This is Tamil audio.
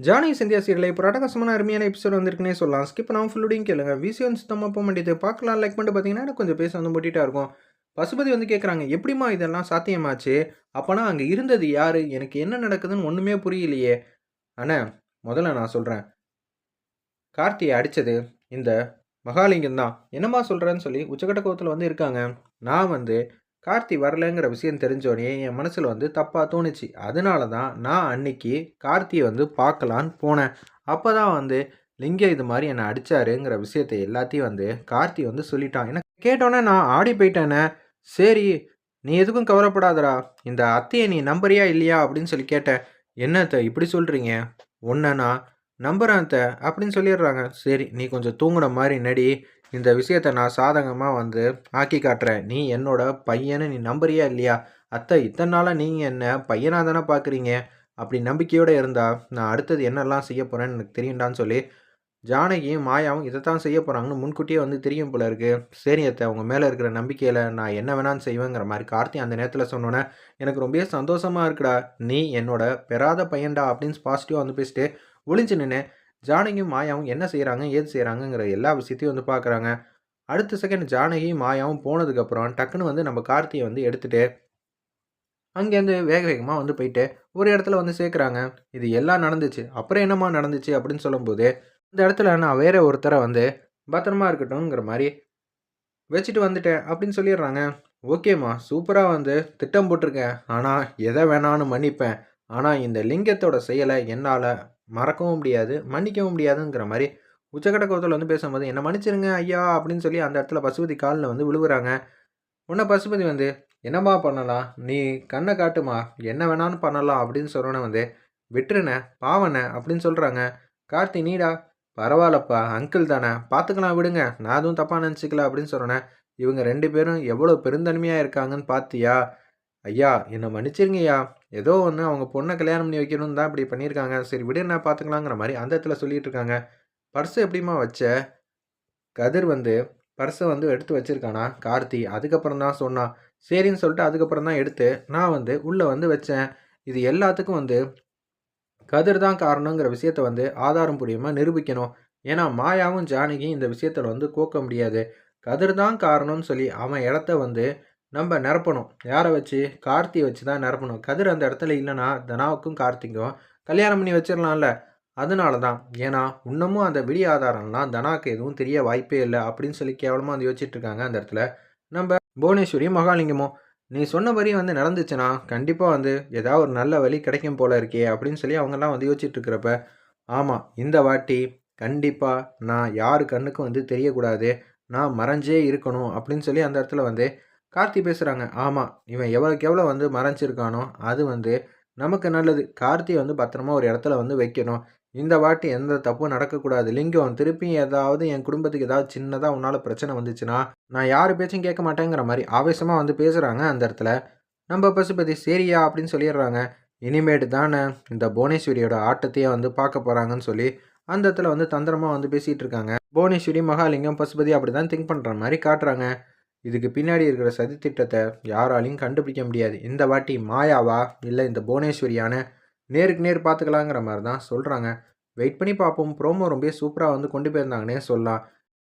ஜானி சிந்தியா சீரியல் இப்போ ரடகசமான அருமையான எபிசோட் வந்திருக்குன்னே சொல்லலாம். ஸ்கிப் நான் ஃபுல்லுடையும் கேளுங்க. விசியன் சுத்தமாக போக வேண்டியது பார்க்கலாம். லைக் பண்ணிட்டு பார்த்தீங்கன்னா கொஞ்சம் பேச வந்து போட்டிட்டா இருக்கும். பசுபதி வந்து கேட்குறாங்க எப்படிம்மா இதெல்லாம் சாத்தியமாச்சு? அப்போனா அங்கே இருந்தது யார்? எனக்கு என்ன நடக்குதுன்னு ஒன்றுமே புரியலையே. அண்ணா முதல்ல நான் சொல்கிறேன் கார்த்தியை அடித்தது இந்த மகாலிங்கம் தான். என்னம்மா சொல்கிறேன்னு சொல்லி உச்சக்கட்ட கோவத்தில் வந்து இருக்காங்க. நான் வந்து கார்த்தி வரலைங்கிற விஷயம் தெரிஞ்சோடனே என் மனசில் வந்து தப்பாக தோணுச்சு. அதனால தான் நான் அன்னைக்கு கார்த்தியை வந்து பார்க்கலான்னு போனேன். அப்போ தான் வந்து லிங்கம் இது மாதிரி என்னை அடித்தாருங்கிற விஷயத்தை எல்லாத்தையும் வந்து கார்த்தி வந்து சொல்லிட்டான். எனக்கு கேட்டோன்னே நான் ஆடி போயிட்டேனே. சரி நீ எதுக்கும் கவலைப்படாதடா. இந்த அத்தையை நீ நம்புறியா இல்லையா அப்படின்னு சொல்லி கேட்டேன். என்னத்தை இப்படி சொல்கிறீங்க ஒன்றுனா நான் நம்புறேன் அத்தை அப்படின்னு சொல்லிடுறாங்க. சரி நீ கொஞ்சம் தூங்குன மாதிரி நடி. இந்த விஷயத்த நான் சாதகமாக வந்து ஆக்கி காட்டுறேன். நீ என்னோட பையனை நீ நம்புறியா இல்லையா? அத்தை இத்தனை நாளாக நீங்கள் என்ன பையனாக தானே பார்க்குறீங்க அப்படி நம்பிக்கையோடு இருந்தால் நான் அடுத்தது என்னெல்லாம் செய்ய போகிறேன்னு எனக்கு தெரியுண்டான்னு சொல்லி ஜானகியும் மாயாவும் இதை தான் செய்ய போகிறாங்கன்னு முன்கூட்டியே வந்து தெரியும் போல இருக்குது சரி அத்தை அவங்க மேலே இருக்கிற நம்பிக்கையில் நான் என்ன வேணாலும் செய்வேங்கிற மாதிரி கார்த்தி அந்த நேரத்தில் சொன்னோன்னே எனக்கு ரொம்பவே சந்தோஷமாக இருக்குடா. நீ என்னோட பெறாத பையன்டா அப்படின்னு பாசிட்டிவாக வந்து பேசிட்டு ஒளிஞ்சு நின்று ஜானகியும் மாயாவும் என்ன செய்கிறாங்க ஏது செய்கிறாங்கங்கிற எல்லா விஷயத்தையும் வந்து பார்க்குறாங்க அடுத்த செகண்ட் ஜானகியும் மாயாவும் போனதுக்கப்புறம் டக்குன்னு வந்து நம்ம கார்த்தியை வந்து எடுத்துகிட்டு அங்கேருந்து வேக வேகமாக வந்து போயிட்டு ஒரு இடத்துல வந்து சேர்க்குறாங்க. இது எல்லாம் நடந்துச்சு. அப்புறம் என்னம்மா நடந்துச்சு அப்படின்னு சொல்லும்போது இந்த இடத்துல நான் வேற ஒருத்தரை வந்து பத்திரமா இருக்கட்டும்ங்கிற மாதிரி வச்சுட்டு வந்துட்டேன் அப்படின்னு சொல்லிடுறாங்க. ஓகேம்மா சூப்பராக வந்து திட்டம் போட்டிருக்கேன். ஆனால் எதை வேணான்னு மன்னிப்பேன். ஆனால் இந்த லிங்கத்தோட செயலை என்னால் மறக்கவும் முடியாது மன்னிக்கவும் முடியாதுங்கிற மாதிரி உச்சக்கட்ட கோவத்தில் வந்து பேசும்போது என்னை மன்னிச்சிருங்க ஐயா அப்படின்னு சொல்லி அந்த இடத்துல பசுபதி காலில் வந்து விழுவுறாங்க. உன்னை பசுபதி வந்து என்னம்மா பண்ணலாம்? நீ கண்ணை காட்டுமா? என்ன வேணாலும் பண்ணலாம்? அப்படின்னு சொல்கிறோன்னே வந்து விட்டுருண்ணே பாவண்ணே அப்படின்னு சொல்கிறாங்க கார்த்தி நீடா பரவாயில்லப்பா அங்கிள் தானே பார்த்துக்கலாம் விடுங்க நான் அதுவும் தப்பாக நினச்சிக்கல அப்படின்னு சொன்னேன் இவங்க ரெண்டு பேரும் எவ்வளோ பெருந்தன்மையாக இருக்காங்கன்னு பார்த்தியா ஐயா என்னை மன்னிச்சிருங்கய்யா. ஏதோ ஒன்று அவங்க பொண்ணை கல்யாணம் பண்ணி வைக்கணும்னு தான் இப்படி பண்ணியிருக்காங்க. சரி விடு என்ன பார்த்துக்கலாங்கிற மாதிரி அந்த இடத்துல சொல்லிட்டு இருக்காங்க பர்ஸு எப்படிமா வச்ச? கதிர் வந்து பர்ஸை வந்து எடுத்து வச்சிருக்கானா? கார்த்தி அதுக்கப்புறம் தான் சொன்னான் சரின்னு சொல்லிட்டு அதுக்கப்புறம் தான் எடுத்து நான் வந்து உள்ளே வந்து வச்சேன். இது எல்லாத்துக்கும் வந்து கதிர் தான் காரணங்கிற விஷயத்த வந்து ஆதாரம் புரியாமல் நிரூபிக்கணும். ஏன்னா மாயாவும் ஜானகியும் இந்த விஷயத்தில் வந்து கோக்க முடியாது. கதிர் தான் காரணம்னு சொல்லி அவன் இடத்த வந்து நம்ம நிரப்பணும். யாரை வச்சு? கார்த்தியை வச்சு தான் நிரப்பணும். கதிர் அந்த இடத்துல இல்லைன்னா தனாவுக்கும் கார்த்திக்கும் கல்யாணம் பண்ணி வச்சிடலாம்ல அதனால தான். ஏன்னா இன்னமும் அந்த விடி ஆதாரம்லாம் தனாக்கு எதுவும் தெரிய வாய்ப்பே இல்லை அப்படின்னு சொல்லி கேவலமாக வந்து யோசிச்சுட்டு இருக்காங்க அந்த இடத்துல. நம்ம புவனேஸ்வரியும் மகாலிங்கமும் நீ சொன்ன வந்து நடந்துச்சுன்னா கண்டிப்பாக வந்து ஏதாவது ஒரு நல்ல வழி கிடைக்கும் போல இருக்கே அப்படின்னு சொல்லி அவங்கெல்லாம் வந்து யோசிச்சுட்டு இருக்கிறப்ப ஆமாம் இந்த வாட்டி கண்டிப்பாக நான் யார் கண்ணுக்கும் வந்து தெரியக்கூடாது. நான் மறைஞ்சே இருக்கணும் அப்படின்னு சொல்லி அந்த இடத்துல வந்து கார்த்தி பேசுகிறாங்க ஆமாம் இவன் எவ்வளோக்கு எவ்வளோ வந்து மறைஞ்சிருக்கானோ அது வந்து நமக்கு நல்லது. கார்த்தியை வந்து பத்திரமா ஒரு இடத்துல வந்து வைக்கணும். இந்த வாட்டி எந்த தப்பும் நடக்கக்கூடாது. லிங்கம் திருப்பி ஏதாவது என் குடும்பத்துக்கு ஏதாவது சின்னதாக உன்னால் பிரச்சனை வந்துச்சுன்னா நான் யார் பேச்சும் கேட்க மாட்டேங்கிற மாதிரி ஆவேசமாக வந்து பேசுகிறாங்க அந்த இடத்துல. நம்ம பசுபதி சரியா? அப்படின்னு சொல்லிடுறாங்க. இனிமேட்டு தானே இந்த புவனேஸ்வரியோட ஆட்டத்தையே வந்து பார்க்க போகிறாங்கன்னு சொல்லி அந்த இடத்துல வந்து தந்திரமாக வந்து பேசிகிட்டு இருக்காங்க. புவனேஸ்வரி மகாலிங்கம் பசுபதி அப்படி தான் திங்க் பண்ணுற மாதிரி காட்டுறாங்க. இதுக்கு பின்னாடி இருக்கிற சதித்திட்டத்தை யாராலையும் கண்டுபிடிக்க முடியாது. இந்த வாட்டி மாயாவா இல்லை இந்த புவனேஸ்வரியான நேருக்கு நேர் பார்த்துக்கலாங்கிற மாதிரி தான் சொல்கிறாங்க வெயிட் பண்ணி பார்ப்போம். ப்ரோமோ ரொம்ப சூப்பராக வந்து கொண்டு போயிருந்தாங்கன்னே சொல்லலாம்.